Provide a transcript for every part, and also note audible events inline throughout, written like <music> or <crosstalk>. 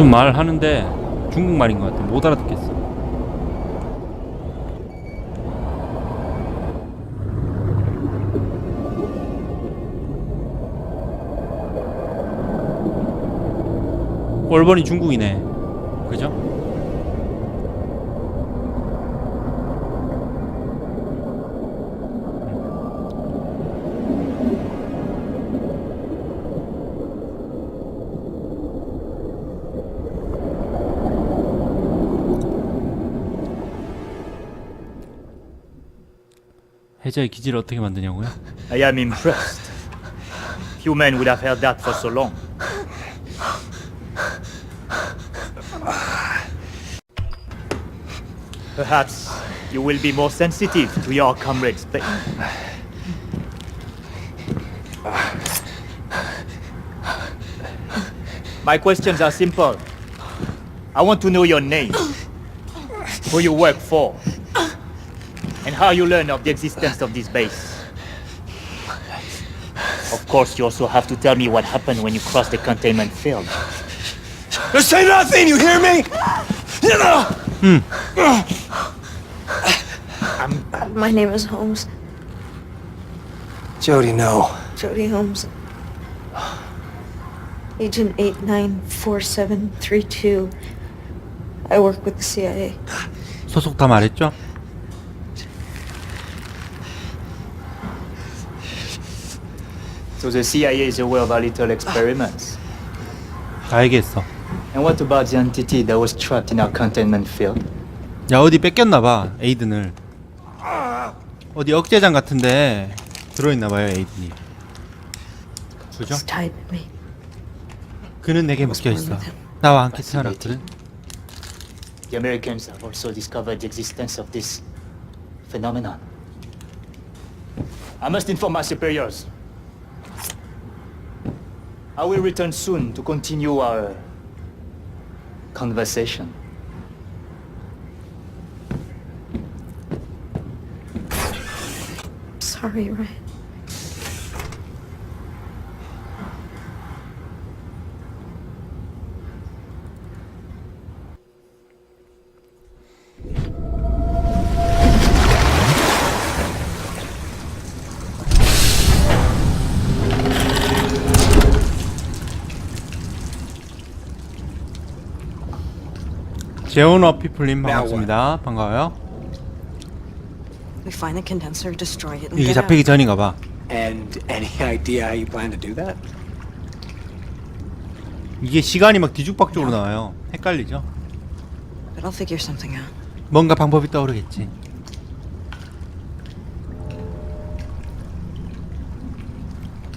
무슨 말 하는데 중국말인 것 같아. 못 알아듣겠어. 꼴번이 중국이네. 그죠? 해자의 기지를 어떻게 만드냐고요? <laughs> I am impressed. Few men would have held that for so long. Perhaps you will be more sensitive to your comrade's pain. My questions are simple. I want to know your name, who you work for, and how you learn of the existence of this base. Of course, you also have to tell me what happened when you crossed the containment field. Just say nothing, you hear me? You know! My name is Holmes. Jody, no. Jody Holmes. Agent 894732. I work with the CIA. 소속 다 말했죠? So the CIA is aware of our little experiments. 다 얘기했어. And what about the entity that was trapped in our containment field? 야 어디 뺏겼나봐 에이든을. 어디 억제장 같은데 들어있나봐요 에이든이. 그죠? He's tied to me. 그는 내게 묶여 있어. 나와 함께 태어났거든. The Americans have also discovered the existence of this phenomenon. I must inform my superiors. I will return soon to continue our conversation. Sorry, Ryan. 재훈어 피플님 반갑습니다. 반가워요. We find the condenser, destroy it, and 이게 get out. 잡히기 전인가 봐. And any idea how you plan to do that? 이게 시간이 막 뒤죽박죽으로 나와요. 헷갈리죠? But I'll figure something out. 뭔가 방법이 떠오르겠지.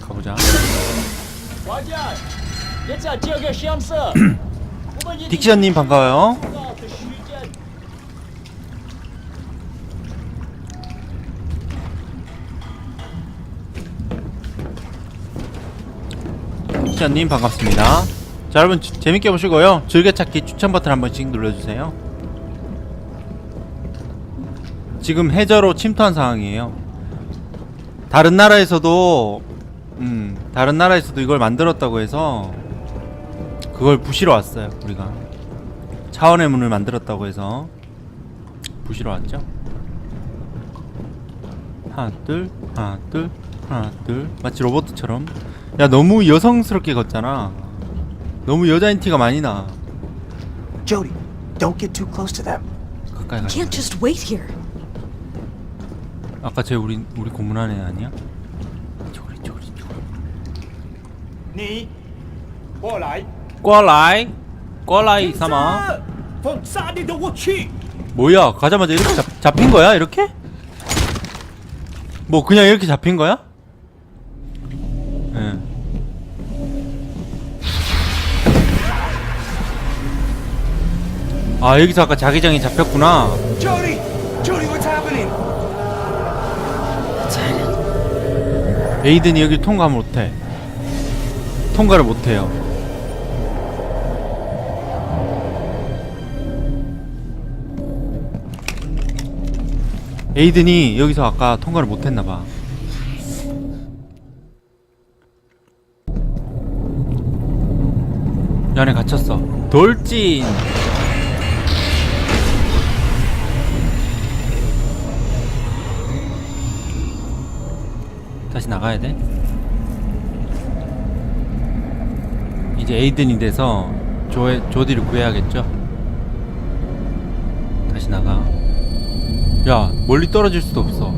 가보자. 딕시언님 반가워요. 딕시언님 반갑습니다. 자 여러분 지- 재밌게 보시고요. 즐겨찾기 추천 버튼 한 번씩 눌러주세요. 지금 해저로 침투한 상황이에요. 다른 나라에서도 음 다른 나라에서도 이걸 만들었다고 해서 그걸 부시러 왔어요 우리가 차원의 문을 만들었다고 해서 부시러 왔죠. 하나 둘 하나 둘 하나 둘 마치 로봇처럼 야 너무 여성스럽게 걷잖아. 너무 여자인 티가 많이 나. Jody, don't get too close to them. 가까이 가. Can't just wait here. 아까 쟤 우리 우리 고문한 애 아니야? 저리 저리 저리. 你过来，过来过来사마 放杀你的武器！ 뭐야 가자마자 이렇게 잡, 잡힌 거야 이렇게? 뭐 그냥 이렇게 잡힌 거야? 예. 아 여기서 아까 자기장이 잡혔구나. Jody! Jody, what's happening? 에이든이 여기 통과 못해. 통과를 못해요. 에이든이 여기서 아까 통과를 못했나봐. 이 안에 갇혔어. 돌진 다시 나가야 돼? 이제 에이든이 돼서 조, 조디를 구해야겠죠? 다시 나가. 야 멀리 떨어질 수도 없어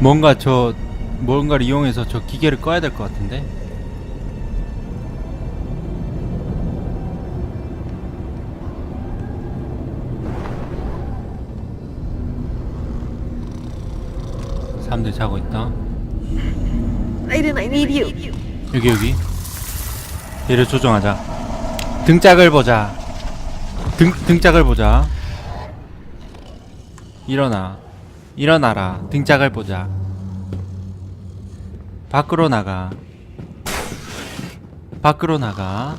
뭔가 저 뭔가를 이용해서 저 기계를 꺼야 될 것 같은데? 사람들 자고 있다. Aiden, I need you. 여기 여기. 얘를 조정하자. 등짝을 보자. 등, 등짝을 보자. 일어나 일어나라 등짝을 보자. 밖으로 나가. 밖으로 나가.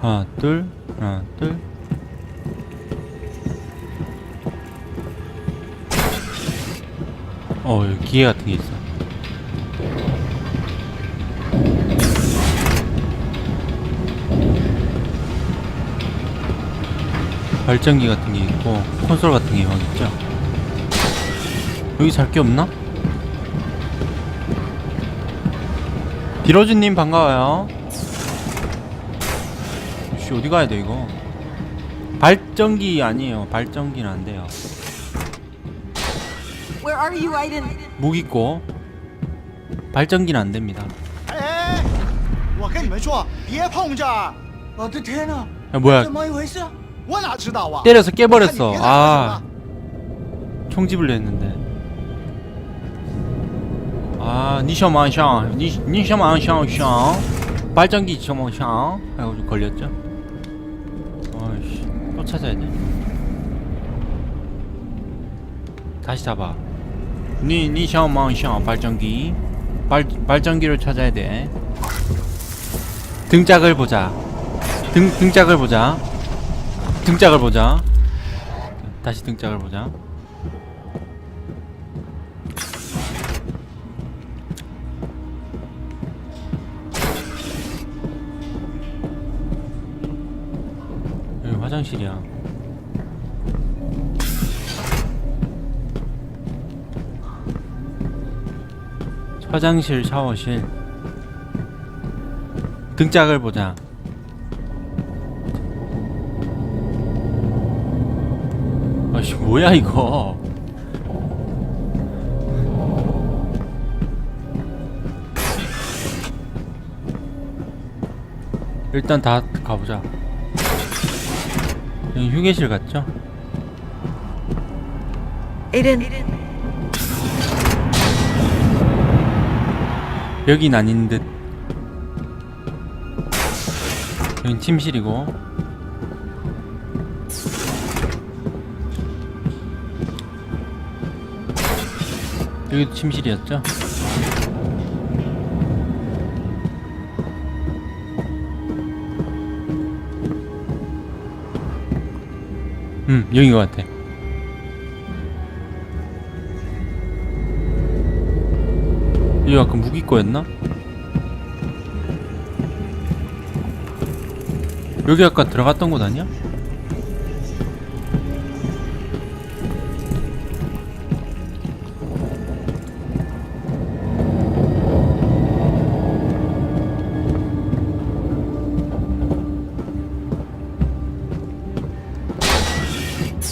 하나 둘 하나 둘 어, 여기 기계 같은 게 있어. 발전기 같은 게 있고, 콘솔 같은 게 막 있죠. 여기 잘 게 없나? 비로즈님 반가워요. 씨, 어디 가야 돼, 이거? 발전기 아니에요. 발전기는 안 돼요. 묵 있고 발전기는 안 됩니다. 야, 뭐야? 때려서 깨버렸어. 아, 총집을 했는데. 아, 니셔만샹, 니셔만샹샹, 발전기 셔만샹. 아이고 좀 걸렸죠? 아이씨, 또 찾아야 돼. 다시 잡아. 니, 니셔마샹, 발전기. 발, 발전기를 찾아야 돼. 등짝을 보자. 등, 등짝을 보자. 등짝을 보자. 다시 등짝을 보자. 화장실이야. 화장실, 샤워실. 등짝을 보자. 아씨 뭐야 이거 일단 다 가보자 휴게실 같죠? Aiden, 여긴 아닌 듯. 여긴 침실이고. 여기도 침실이었죠? 음 여긴 것 같아. 여기 아까 무 기고였나? 여기 아까 들어갔던 곳 아니야?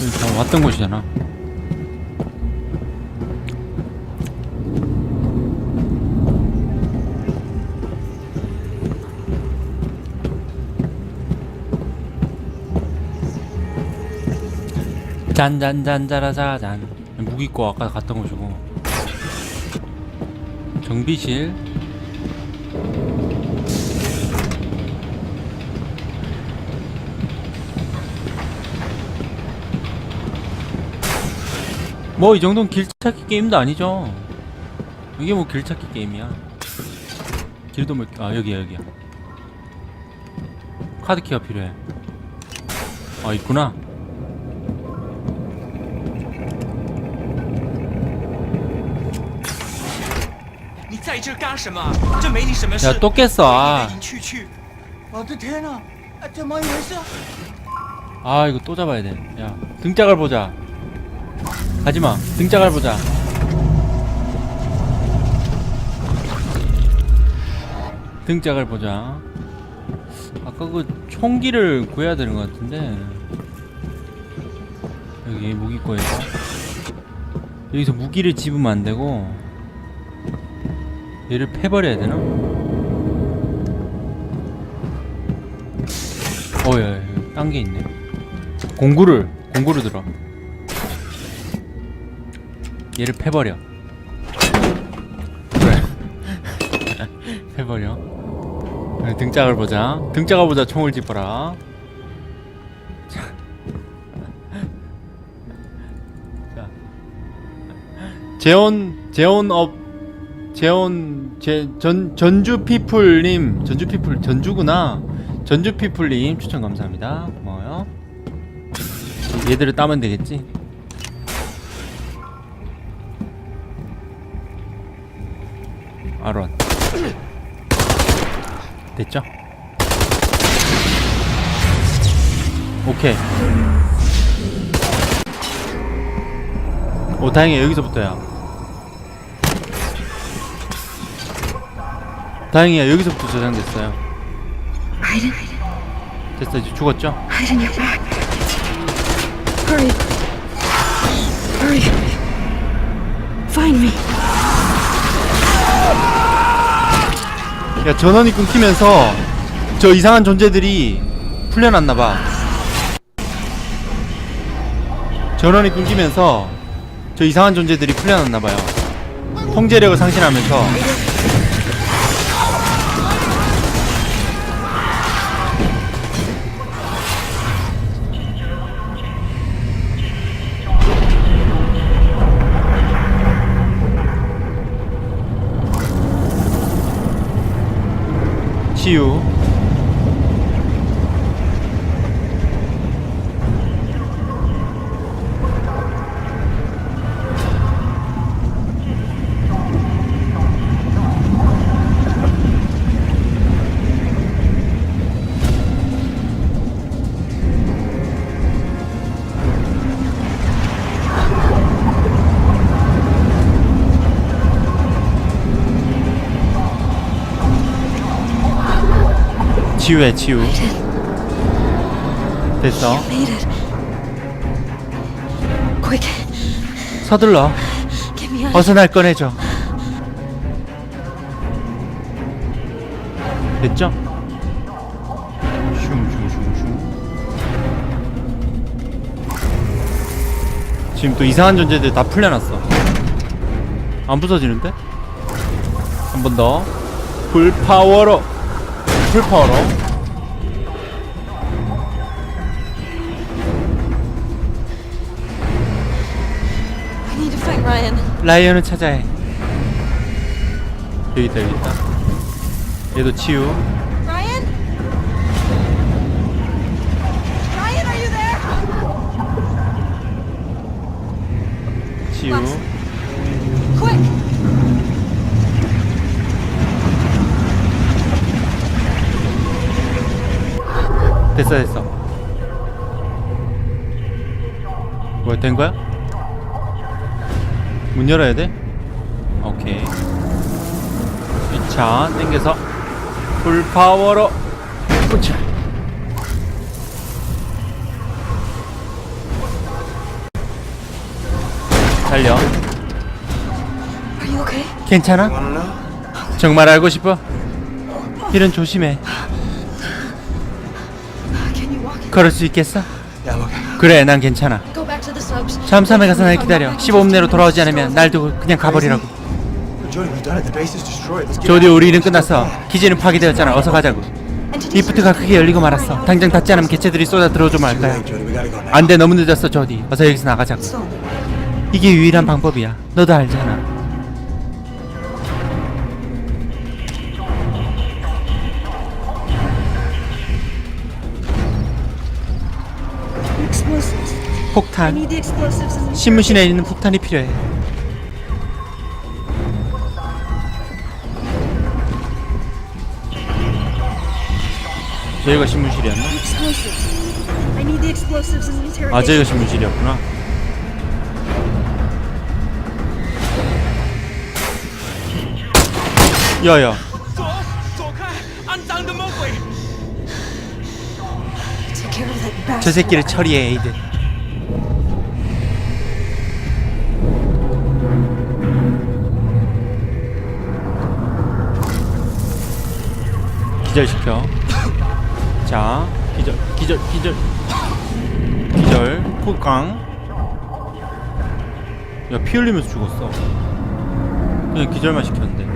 여기 다 왔던 곳이잖아 짠짠짠짜라짜잔. 무기 있고 아까 갔던 곳이고 정비실. 뭐 이 정도는 길찾기 게임도 아니죠. 이게 뭐 길찾기 게임이야. 길도 뭘아 여기야 여기야. 카드 키가 필요해. 아 있구나 在这干什么？这没你什么事。 야 또 깼어 来 아, 来去去，我的天哪！啊怎么回事？ 아 이거 또 잡아야 돼야 등짝을 보자 가지마 등짝을 보자 등짝을 보자 아까 그 총기를 구해야 되는 것 같은데 여기 무기고에서 여기서 무기를 집으면 안 되고 얘를 패버려야 되나? 어야 딴 게 있네. 공구를 공구를 들어. 얘를 패버려. 그래. <laughs> 패버려. 등짝을 보자. 등짝을 보자 총을. 자. 재혼 재혼업 재혼 제전 전주 피플님 전주 피플 전주구나. 전주 피플님 추천 감사합니다. 고마워요. 얘들을 따면 되겠지? 아론 됐죠? 오케이. 오 다행이야 여기서부터야 다행이야 여기서부터 저장됐어요 Aiden, 됐어 이제 죽었죠? Aiden, you're back. Hurry. Hurry. Find me. 야 전원이 끊기면서 저 이상한 존재들이 풀려났나봐 전원이 끊기면서 저 이상한 존재들이 풀려났나봐요 통제력을 상실하면서 치 치유해 치유. 됐어. 서둘러. get me out. 어서 날 꺼내줘. 됐죠? 슝슝슝슝. 지금 또 이상한 존재들 다 풀려났어. 안 부서지는데? 한 번 더. 풀파워로. 풀파워로 Ryan. 라이언을 찾아야 해 여기 있다 여기 있다 얘도 치유 Ryan? Ryan, are you there? 치유 Quick! 됐어 됐어 뭐야 된 거야? 문 열어야 돼? 오케이 2차 땡겨서 풀파워로 으차. 달려? 괜찮아? 정말 알고 싶어? 길은 조심해? 걸을 수 있겠어? 그래 난 괜찮아 잠수함에 가서 날 기다려. 15분 내로 돌아오지 않으면 날 두고 그냥 가버리라고. 조디. 우리 일은 끝났어. 기지는 파괴되었잖아. 어서 가자고. 리프트가 크게 열리고 말았어. 당장 닫지 않으면 개체들이 쏟아 Too 말까요. 안돼. 너무 늦었어 조디. 어서 여기서 나가자고. 이게 유일한 방법이야. 너도 알잖아 폭탄. 신문신에 있는 폭탄이 필요해. 저희가 신문실이었나? 아 저희가 신문실이었구나. 야야. 저 새끼를 처리해 에이든 기절시켜. 자 기절 기절 기절. 기절. 폭강. 야피 흘리면서 죽었어. 그냥 기절만 시켰는데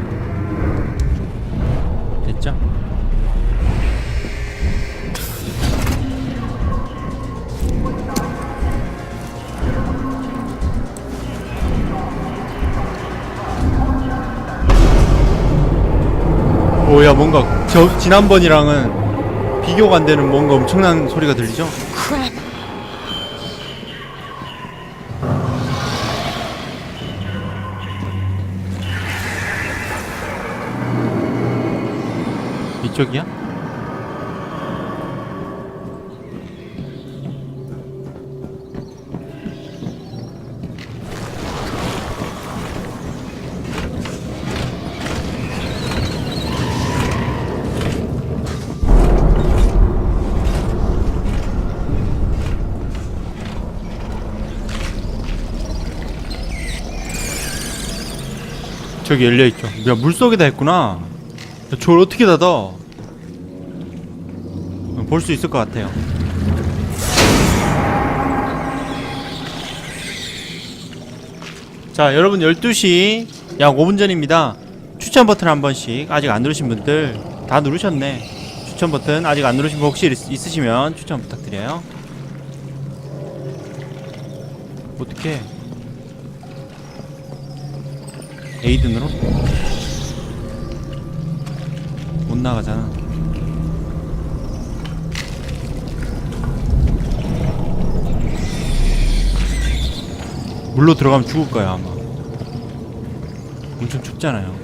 오야 뭔가 저 지난번이랑은 비교가 안 되는 뭔가 엄청난 소리가 들리죠? 이쪽이야? 저기 열려있죠 야 물속에다 했구나 야, 저걸 어떻게 닫아 볼 수 있을 것 같아요. 자, 여러분 12시 약 5분 전입니다. 추천 버튼 한 번씩 아직 안 누르신 분들 다 누르셨네. 추천 버튼 아직 안 누르신 분 혹시 있, 있으시면 추천 부탁드려요. 어떻게? 에이든으로? 못 나가잖아. 물로 들어가면 죽을 거야 아마 엄청 춥잖아요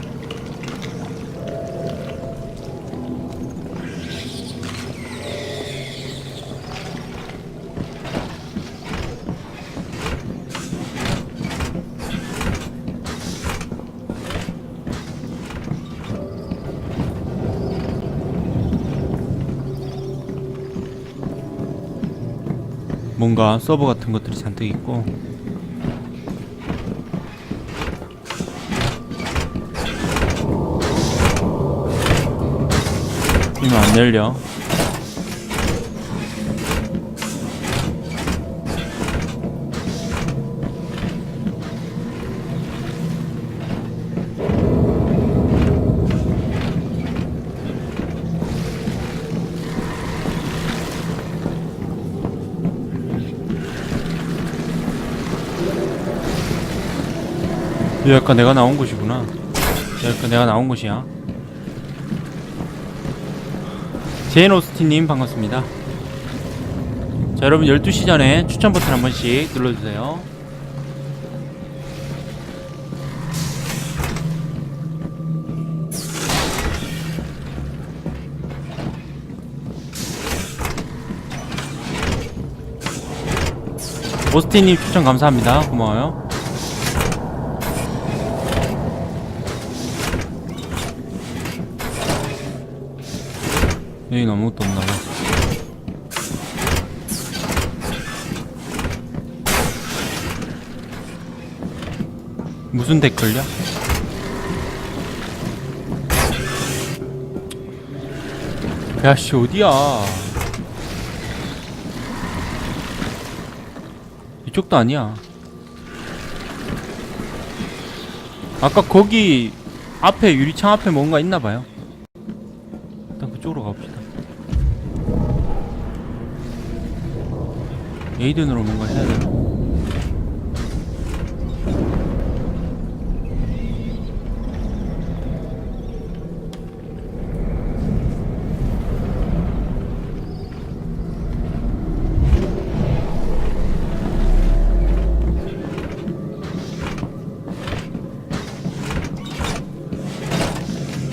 뭔가 서버 같은 것들이 잔뜩 있고 이거 안 열려. 여기가 내가 나온 곳이구나. 여기가 내가 나온 곳이야. 제인 오스틴님 반갑습니다. 자 여러분 12시 전에 추천 버튼 한 번씩 눌러주세요. 오스틴님 추천 감사합니다. 고마워요. 여긴 아무것도 없나봐. 무슨 댓글이야? 야씨 어디야? 이쪽도 아니야. 아까 거기 앞에 유리창 앞에 뭔가 있나 봐요. 에이든으로 뭔가 해야 되나?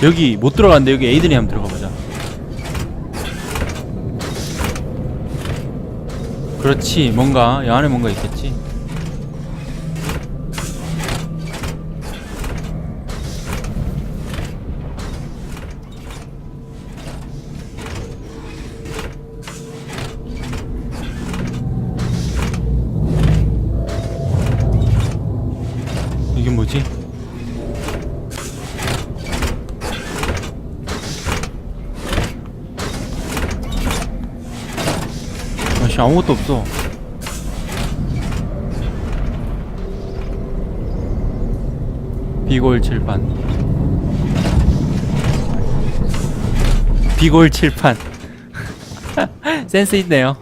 여기 못 들어갔는데 여기 에이든이 한번 들어가 보자. 그렇지 뭔가 여 안에 뭔가 있겠지. 아무것도 없어. 비골 칠판. 비골 칠판. <laughs> 센스 있네요.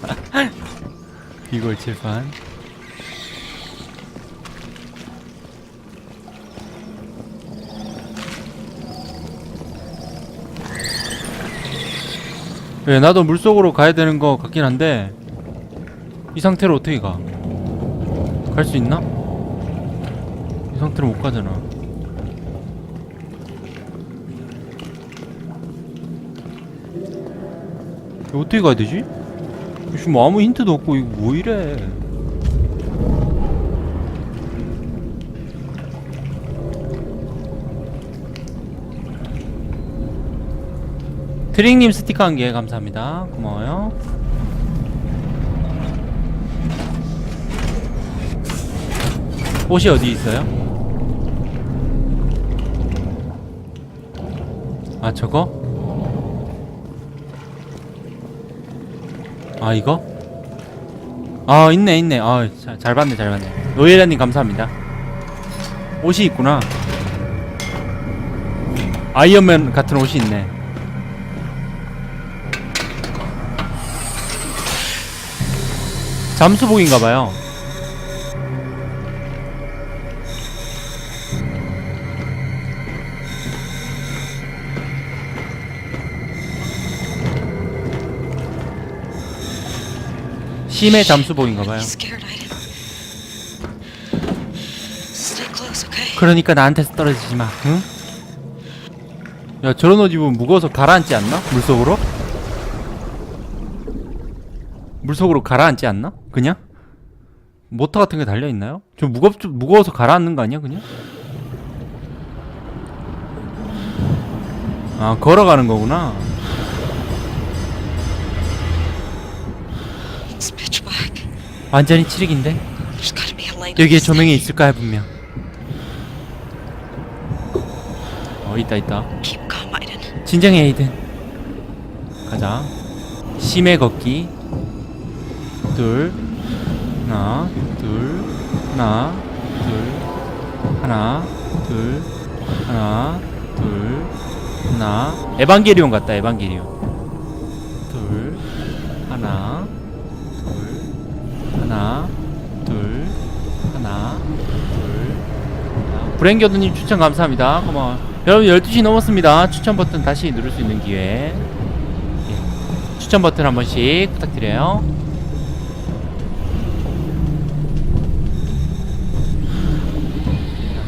<laughs> 비골 칠판 왜 나도 물속으로 가야 되는 거 같긴 한데 이 상태로 어떻게 가? 갈 수 있나? 이 상태로 못 가잖아. 어떻게 가야 되지? 지금 뭐 아무 힌트도 없고 이거 뭐 이래? 트링님 스티커 한 개 감사합니다. 고마워요. 옷이 어디 있어요? 아 저거? 아 이거? 아 있네 있네 아잘 잘 봤네 잘 봤네 노예라님 감사합니다 옷이 있구나 아이언맨 같은 옷이 있네 잠수복인가봐요 심해 잠수복인가봐요? 그러니까 나한테서 떨어지지 마 응? 야 저런 옷 입으면 무거워서 가라앉지 않나? 물속으로? 물속으로 가라앉지 않나? 그냥? 모터 같은 게 달려 있나요? 좀 무겁, 좀 무거워서 가라앉는 거 아니야 그냥? 아 걸어가는 거구나. 완전히 칠흑인데? 여기에 조명이 있을까요 분명 어 있다 있다. 진정해 에이든 가자 심해 걷기 둘 하나 둘 하나 둘 하나 둘 하나 둘 하나. 에반게리온 같다 에반게리온. 둘 하나 둘 하나 둘 하나 둘. 브랭겨드님 추천 감사합니다. 고마워. 여러분 12시 넘었습니다. 추천 버튼 다시 누를 수 있는 기회. 예. 추천 버튼 한 번씩 부탁드려요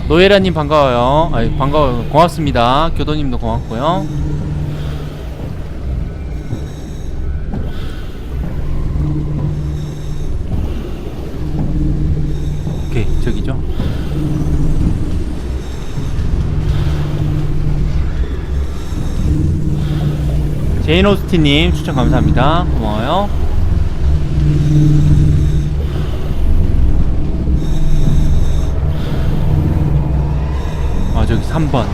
노예라님 반가워요. 아니 반가워요. 고맙습니다. 교도님도 고맙고요. 오케이 저기죠. 제인 오스틴님 추천 감사합니다. 고마워요 3번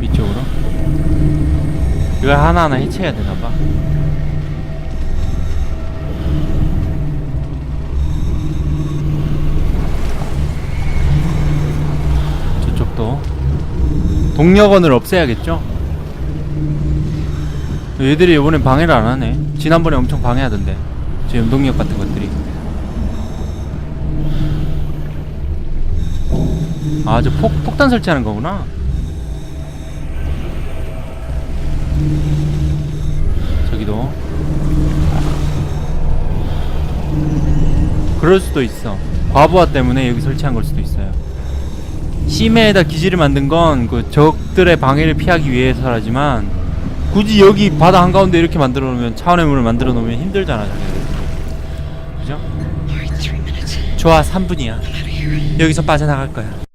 위쪽으로 이걸 하나하나 해체해야 되나봐 또 동력원을 없애야겠죠? 얘들이 이번엔 방해를 안 하네. 지난번에 엄청 방해하던데. 저 연동력 같은 것들이. 아, 저 폭, 폭탄 설치하는 거구나. 저기도. 그럴 수도 있어. 과부하 때문에 여기 설치한 걸 수도 있어요. 심해에다 기지를 만든 건 그 적들의 방해를 피하기 위해서라지만 굳이 여기 바다 한가운데 이렇게 만들어 놓으면 차원의 문을 만들어 놓으면 힘들잖아 그죠? 좋아 3분이야 여기서 빠져나갈 거야